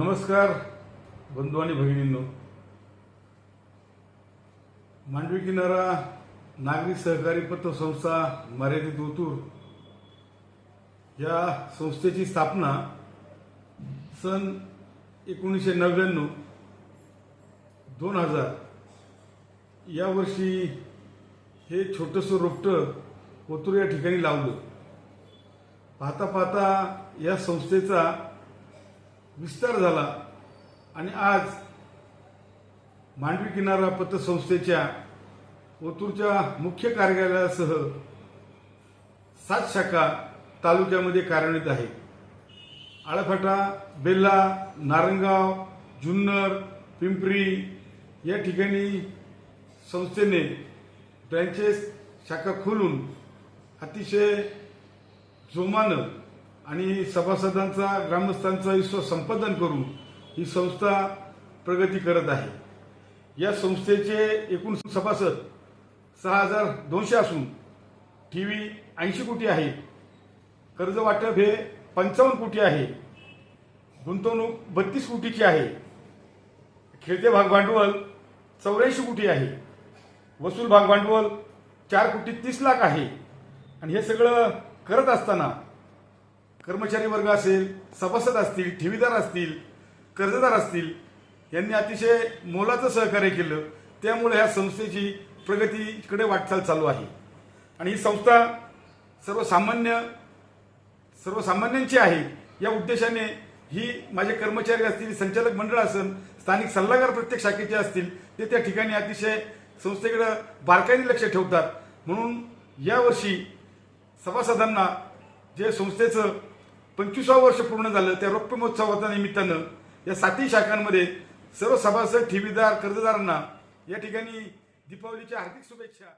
नमस्कार बंधू आणि भगिनींनो. मांडवी किनारा नागरिक सहकारी पतसंस्था मर्यादित ओतूर या संस्थेची स्थापना सन एकोणीसशे नव्याण्णव दोन हजार. यावर्षी हे छोटंसं रोपटं ओतूर या ठिकाणी लावलं. पाहता पाहता या संस्थेचा विस्तार झाला. आणि आज मांडवी किनारा पतसंस्थेच्या ओतूरच्या मुख्य कार्यालयासह सात शाखा तालुक्यामध्ये कार्यान्वित आहे. आळफाटा बेल्ला नारंगाव जुन्नर पिंपरी या ठिकाणी संस्थेने ब्रँचेस शाखा खोलून अतिशय जोमानं आणि सभासदांचा ग्रामस्थांचा विश्वास संपादन करून ही संस्था प्रगती करत आहे. या संस्थेचे एकूण सभासद सहा हजार दोनशे असून टी व्ही ऐंशी कोटी आहे. कर्ज वाटप हे पंचावन्न कोटी आहे. गुंतवणूक बत्तीस कोटीची आहे. खेळते भाग भांडवल चौऱ्याऐंशी कोटी आहे. वसूल भाग भांडवल चार कोटी तीस लाख आहे. आणि हे सगळं करत असताना कर्मचारी वर्ग असेल सभासद असतील ठेवीदार असतील कर्जदार असतील यांनी अतिशय मोलाचं सहकार्य केलं. त्यामुळे ह्या संस्थेची प्रगतीकडे वाटचाल चालू आहे. आणि ही संस्था सर्वसामान्य सर्वसामान्यांची आहे. या उद्देशाने ही माझे कर्मचारी असतील संचालक मंडळ असेल स्थानिक सल्लागार प्रत्येक शाखेचे असतील ते त्या ठिकाणी अतिशय संस्थेकडे बारकाईने लक्ष ठेवतात. म्हणून यावर्षी सभासदांना जे संस्थेचं पंचवीसावं वर्ष पूर्ण झालं त्या रौप्य महोत्सवाच्या निमित्तानं या सातही शाखांमध्ये सर्व सभासद ठेवीदार कर्जदारांना या ठिकाणी दीपावलीच्या हार्दिक शुभेच्छा.